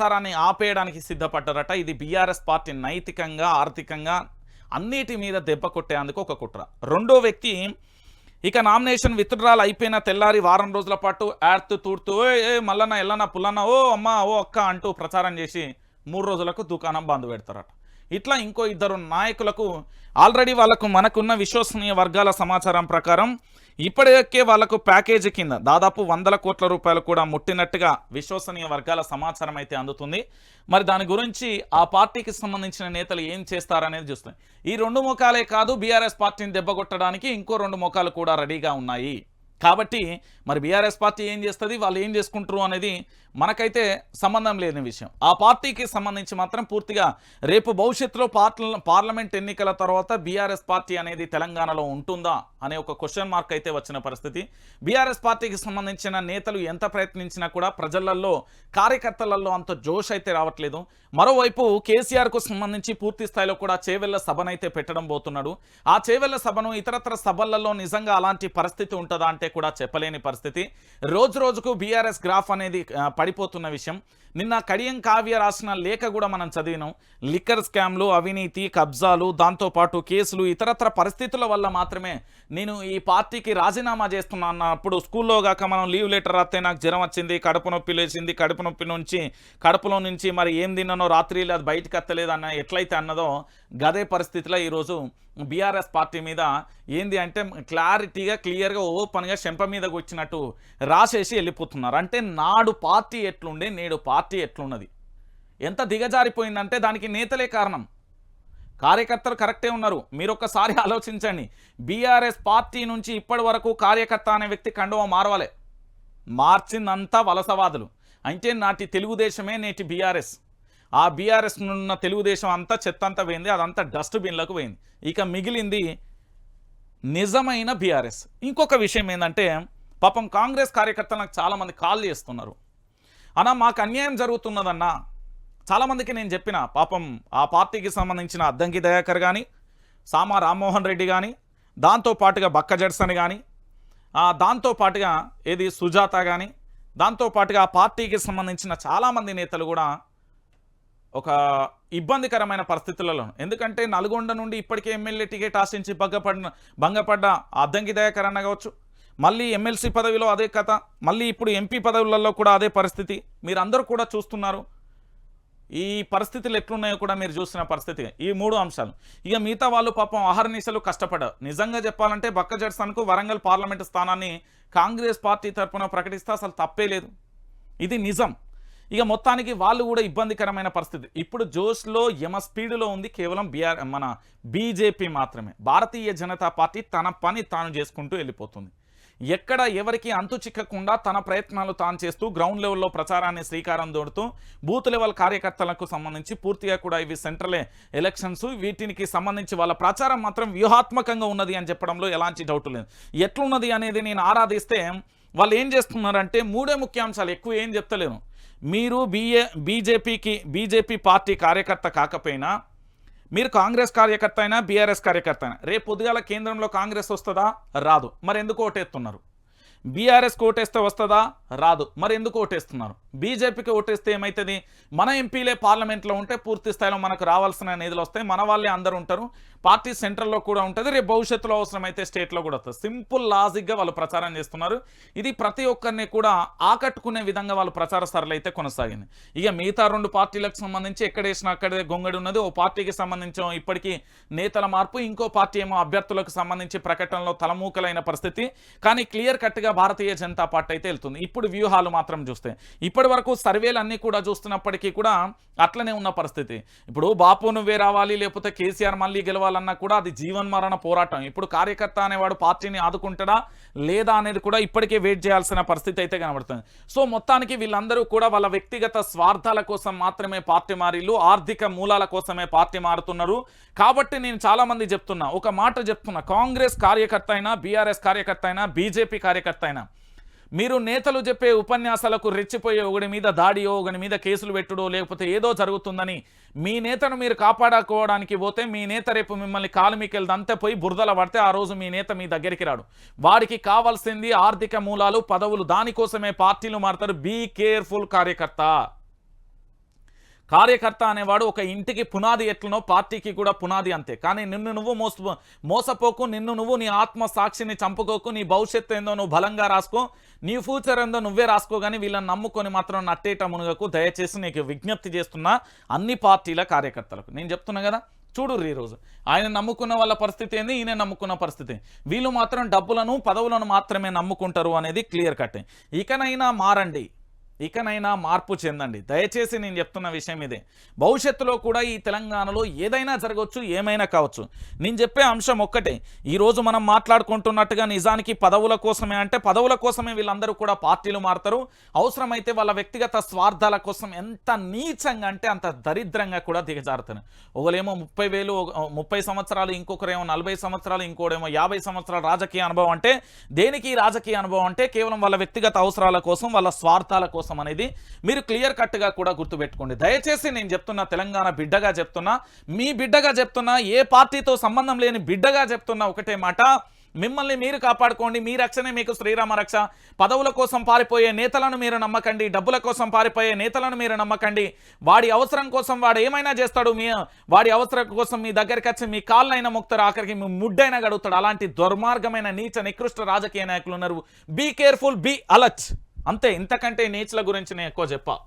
ప్రచారాన్ని ఆపేయడానికి సిద్ధపడ్డారట. ఇది BRS party నైతికంగా ఆర్థికంగా అన్నిటి మీద దెబ్బ కొట్టేందుకు ఒక కుట్ర. రెండో వ్యక్తి ఇక నామినేషన్ విత్డ్రాల్ అయిపోయిన తెల్లారి వారం రోజుల పాటు యాడ్తూ తూడుతూ ఏ ఏ మల్లన్న ఎల్లన్న పుల్లన్న ఓ అమ్మ ఓ అక్క అంటూ ప్రచారం చేసి మూడు రోజులకు దుకాణం బంద్ పెడతారట. ఇట్లా ఇంకో ఇద్దరు నాయకులకు ఆల్రెడీ వాళ్ళకు మనకున్న విశ్వసనీయ వర్గాల సమాచారం ప్రకారం ఇప్పటికే వాళ్ళకు ప్యాకేజీ కింద దాదాపు వందల కోట్ల రూపాయలు కూడా ముట్టినట్టుగా విశ్వసనీయ వర్గాల సమాచారం అయితే అందుతుంది. మరి దాని గురించి ఆ పార్టీకి సంబంధించిన నేతలు ఏం చేస్తారనేది చూస్తాం ఈ రెండు ముఖాలే కాదు బీఆర్ఎస్ పార్టీని దెబ్బగొట్టడానికి ఇంకో రెండు ముఖాలు కూడా రెడీగా ఉన్నాయి. కాబట్టి మరి బీఆర్ఎస్ పార్టీ ఏం చేస్తుంది? వాళ్ళు ఏం చేసుకుంటారు అనేది మనకైతే సంబంధం లేని విషయం. ఆ పార్టీకి సంబంధించి మాత్రం పూర్తిగా రేపు భవిష్యత్తులో పార్లమెంట్ ఎన్నికల తర్వాత బీఆర్ఎస్ పార్టీ అనేది తెలంగాణలో ఉంటుందా అనే ఒక క్వశ్చన్ మార్క్ అయితే వచ్చిన పరిస్థితి. బీఆర్ఎస్ పార్టీకి సంబంధించిన నేతలు ఎంత ప్రయత్నించినా కూడా ప్రజలలో కార్యకర్తలలో అంత జోష్ అయితే రావట్లేదు. మరోవైపు కేసీఆర్కు సంబంధించి పూర్తి స్థాయిలో కూడా చేవెళ్ళ సభనైతే పెట్టడం పోతున్నాడు. ఆ చేవెళ్ళ సభను ఇతరత్ర సభలలో నిజంగా అలాంటి పరిస్థితి ఉంటుందా అంటే కూడా చెప్పలేని పరిస్థితి. రోజు రోజుకు బీఆర్ఎస్ గ్రాఫ్ అనేది పడిపోతున్న విషయం. నిన్న కడియం కావ్య రాసిన లేఖ కూడా మనం చదివినాం. లిక్కర్ స్కామ్లు అవినీతి కబ్జాలు దాంతోపాటు కేసులు ఇతరత్ర పరిస్థితుల వల్ల మాత్రమే నేను ఈ పార్టీకి రాజీనామా చేస్తున్నా అన్నప్పుడు స్కూల్లో కాక మనం లీవ్ లెటర్ రాస్తే నాకు జ్వరం వచ్చింది కడుపు నొప్పి లేచింది కడుపు నొప్పి నుంచి కడుపులో నుంచి మరి ఏం తిన్నానో రాత్రి అది బయటకు ఎత్తలేదు అన్న ఎట్లయితే అన్నదో గదే పరిస్థితిలో ఈరోజు బీఆర్ఎస్ పార్టీ మీద ఏంది అంటే క్లారిటీగా క్లియర్గా ఓపెన్గా చెంప మీదకి వచ్చినట్టు రాసేసి వెళ్ళిపోతున్నారు. అంటే నాడు పార్టీ ఎట్లుండే నేడు పార్టీ ఎట్లున్నది? ఎంత దిగజారిపోయిందంటే దానికి నేతలే కారణం. కార్యకర్తలు కరెక్టే ఉన్నారు. మీరు ఒక్కసారి ఆలోచించండి. బీఆర్ఎస్ పార్టీ నుంచి ఇప్పటి వరకు కార్యకర్త అనే వ్యక్తి కండువ మారవాలే. మార్చిందంతా వలసవాదులు. అంటే నాటి తెలుగుదేశమే నేటి బీఆర్ఎస్. ఆ బీఆర్ఎస్ ఉన్న తెలుగుదేశం అంతా చెత్త అంతా పోయింది అదంతా డస్ట్బిన్లకు పోయింది. ఇక మిగిలింది నిజమైన బీఆర్ఎస్ ఇంకొక విషయం ఏంటంటే పాపం కాంగ్రెస్ కార్యకర్తలు నాకు చాలామంది కాల్ చేస్తున్నారు. అన్నా మాకు అన్యాయం జరుగుతున్నదన్నా చాలామందికి నేను చెప్పిన పాపం ఆ పార్టీకి సంబంధించిన అద్దంకి దయాకర్ కానీ సామా రామ్మోహన్ రెడ్డి కానీ దాంతోపాటుగా బక్క జడ్సన్ కానీ దాంతోపాటుగా ఏది సుజాత కానీ దాంతోపాటుగా ఆ పార్టీకి సంబంధించిన చాలామంది నేతలు కూడా ఒక ఇబ్బందికరమైన పరిస్థితులలో. ఎందుకంటే నల్గొండ నుండి ఇప్పటికే ఎమ్మెల్యే టికెట్ ఆశించి భంగపడిన భంగపడ్డ అద్దంకి దయాకర్ అన్న కావచ్చు మళ్ళీ ఎమ్మెల్సీ పదవిలో అదే కథ మళ్ళీ ఇప్పుడు ఎంపీ పదవులలో కూడా అదే పరిస్థితి. మీరందరూ కూడా చూస్తున్నారు. ఈ పరిస్థితులు ఎట్లున్నాయో కూడా మీరు చూసిన పరిస్థితి. ఈ మూడు అంశాలు. ఇక మిగతా వాళ్ళు పాపం ఆహరనీశలు కష్టపడ్డారు. నిజంగా చెప్పాలంటే బక్క జడ్సన్కు వరంగల్ పార్లమెంటు స్థానాన్ని కాంగ్రెస్ పార్టీ తరఫున ప్రకటిస్తే అసలు తప్పే లేదు. ఇది నిజం. ఇక మొత్తానికి వాళ్ళు కూడా ఇబ్బందికరమైన పరిస్థితి. ఇప్పుడు జోష్లో యమ స్పీడ్లో ఉంది కేవలం బీఆర్ మన బీజేపీ మాత్రమే. భారతీయ జనతా పార్టీ తన పని తాను చేసుకుంటూ వెళ్ళిపోతుంది. ఎక్కడ ఎవరికి అంతు చిక్కకుండా తన ప్రయత్నాలు తాను చేస్తూ గ్రౌండ్ లెవెల్లో ప్రచారాన్ని శ్రీకారం దోడుతూ బూత్ లెవెల్ కార్యకర్తలకు సంబంధించి పూర్తిగా కూడా ఇవి సెంట్రల్ ఎలక్షన్స్. వీటికి సంబంధించి వాళ్ళ ప్రచారం మాత్రం వ్యూహాత్మకంగా ఉన్నది అని చెప్పడంలో ఎలాంటి డౌట్ లేదు. ఎట్లున్నది అనేది నేను ఆరాధిస్తే వాళ్ళు ఏం చేస్తున్నారంటే మూడే ముఖ్యాంశాలు ఎక్కువ ఏం చెప్తలేను. మీరు బీఏ బీజేపీకి బీజేపీ పార్టీ కార్యకర్త కాకపోయినా మీరు కాంగ్రెస్ కార్యకర్త అయినా బీఆర్ఎస్ కార్యకర్త అయినా రేపు పొద్దుగాల కేంద్రంలో కాంగ్రెస్ వస్తుందా? రాదు. మరి ఎందుకు ఓటేస్తున్నారు బీఆర్ఎస్ ఓటేస్తే వస్తుందా? రాదు. మరి ఎందుకు ఓటేస్తున్నారు? బీజేపీకి ఓటేస్తే ఏమవుతుంది మన ఎంపీలే పార్లమెంట్లో ఉంటే పూర్తి స్థాయిలో మనకు రావాల్సిన నిధులు వస్తాయి. మన వాళ్ళే అందరూ ఉంటారు. పార్టీ సెంట్రల్లో కూడా ఉంటుంది. రేపు భవిష్యత్తులో అవసరమైతే స్టేట్లో కూడా వస్తుంది. సింపుల్ లాజిక్గా వాళ్ళు ప్రచారం చేస్తున్నారు. ఇది ప్రతి ఒక్కరిని కూడా ఆకట్టుకునే విధంగా వాళ్ళు ప్రచార సరళ అయితే కొనసాగింది. ఇక మిగతా రెండు పార్టీలకు సంబంధించి ఎక్కడేసినా అక్కడే గొంగడి ఉన్నది. ఓ పార్టీకి సంబంధించిన ఇప్పటికీ నేతల మార్పు. ఇంకో పార్టీ ఏమో అభ్యర్థులకు సంబంధించి ప్రకటనలో తలమూకలైన పరిస్థితి. కానీ క్లియర్ కట్గా భారతీయ జనతా పార్టీ అయితే వెళ్తుంది. ఇప్పుడు వ్యూహాలు మాత్రం చూస్తే. ఇప్పటి వరకు సర్వేలు అన్నీ కూడా చూస్తున్నప్పటికీ కూడా అట్లనే ఉన్న పరిస్థితి. ఇప్పుడు బాపు నువ్వే రావాలి లేకపోతే కేసీఆర్ మళ్ళీ గెలవాలన్నా కూడా అది జీవన్మరణ పోరాటం. ఇప్పుడు కార్యకర్త అనేవాడు పార్టీని ఆదుకుంటాడా లేదా అనేది కూడా ఇప్పటికే వెయిట్ చేయాల్సిన పరిస్థితి అయితే కనబడుతుంది. సో మొత్తానికి వీళ్ళందరూ కూడా వాళ్ళ వ్యక్తిగత స్వార్థాల కోసం మాత్రమే పార్టీ మారిళ్ళు ఆర్థిక మూలాల కోసమే పార్టీ మారుతున్నారు. కాబట్టి నేను చాలా మంది చెప్తున్నా ఒక మాట చెప్తున్నా కాంగ్రెస్ కార్యకర్త అయినా బీఆర్ఎస్ కార్యకర్త అయినా బీజేపీ కార్యకర్త అయినా మీరు నేతలు చెప్పే ఉపన్యాసాలకు రెచ్చిపోయే ఒకడి మీద దాడియో ఒకడి మీద కేసులు పెట్టుడో లేకపోతే ఏదో జరుగుతుందని మీ నేతను మీరు కాపాడుకోవడానికి పోతే మీ నేత రేపు మిమ్మల్ని కాలుమికెళ్ళి అంతే పోయి బురదల పడితే ఆ రోజు మీ నేత మీ దగ్గరికి రాడు. వాడికి కావాల్సింది ఆర్థిక మూలాలు పదవులు దానికోసమే పార్టీలు మారుతారు. బీ కేర్ఫుల్ కార్యకర్త. కార్యకర్త అనేవాడు ఒక ఇంటికి పునాది ఎట్లనో పార్టీకి కూడా పునాది అంతే. కానీ నిన్ను నువ్వు మోస మోసపోకు నిన్ను నువ్వు నీ ఆత్మ సాక్షిని చంపుకోకు నీ భవిష్యత్తు ఏందో నువ్వు బలంగా రాసుకో నీ ఫ్యూచర్ ఏందో నువ్వే రాసుకో కానీ వీళ్ళని నమ్ముకొని మాత్రం నట్టేట మునుగకు దయచేసి నీకు విజ్ఞప్తి చేస్తున్నా అన్ని పార్టీల కార్యకర్తలకు. నేను చెప్తున్నా కదా చూడుర్రి ఈరోజు ఆయన నమ్ముకున్న వాళ్ళ పరిస్థితి ఏంది ఈయన నమ్ముకున్న పరిస్థితి. వీళ్ళు మాత్రం డబ్బులను పదవులను మాత్రమే నమ్ముకుంటారు అనేది క్లియర్ కట్. ఇకనైనా మారండి. ఇకనైనా మార్పు చెందండి. దయచేసి నేను చెప్తున్న విషయం ఇదే. భవిష్యత్తులో కూడా ఈ తెలంగాణలో ఏదైనా జరగవచ్చు ఏమైనా కావచ్చు. నేను చెప్పే అంశం ఒక్కటే. ఈరోజు మనం మాట్లాడుకుంటున్నట్టుగా నిజానికి పదవుల కోసమే అంటే పదవుల కోసమే వీళ్ళందరూ కూడా పార్టీలు మారుతారు. అవసరమైతే వాళ్ళ వ్యక్తిగత స్వార్థాల కోసం ఎంత నీచంగా అంటే అంత దరిద్రంగా కూడా దిగజారుతారు ఒకలేమో ముప్పై వేలు ముప్పై సంవత్సరాలు ఇంకొకరేమో నలభై సంవత్సరాలు ఇంకోడేమో యాభై సంవత్సరాల రాజకీయ అనుభవం అంటే దేనికి రాజకీయ అనుభవం అంటే కేవలం వాళ్ళ వ్యక్తిగత అవసరాల కోసం వాళ్ళ స్వార్థాల కోసం కోసం అనేది మీరు క్లియర్ కట్గా కూడా గుర్తుపెట్టుకోండి. దయచేసి నేను చెప్తున్నా తెలంగాణ బిడ్డగా చెప్తున్నా మీ బిడ్డగా చెప్తున్నా ఏ పార్టీతో సంబంధం లేని బిడ్డగా చెప్తున్నా ఒకటే మాట. మిమ్మల్ని మీరు కాపాడుకోండి మీ రక్షణే మీకు శ్రీరామ రక్ష. పదవుల కోసం పారిపోయే నేతలను మీరు నమ్మకండి డబ్బుల కోసం పారిపోయే నేతలను మీరు నమ్మకండి. వాడి అవసరం కోసం వాడు ఏమైనా చేస్తాడు మీ వాడి అవసరం కోసం మీ దగ్గరికి వచ్చి మీ కాళ్ళైనా మొక్తారు ఆఖరికి మీ ముడ్డైనా గడుగుతాడు. అలాంటి దుర్మార్గమైన నీచ నికృష్ట రాజకీయ నాయకులు ఉన్నారు. బీ కేర్ఫుల్ బీ అలర్ట్ అంతే ఇంతకంటే నేచుల గురించి నేను ఎక్కువ చెప్పా.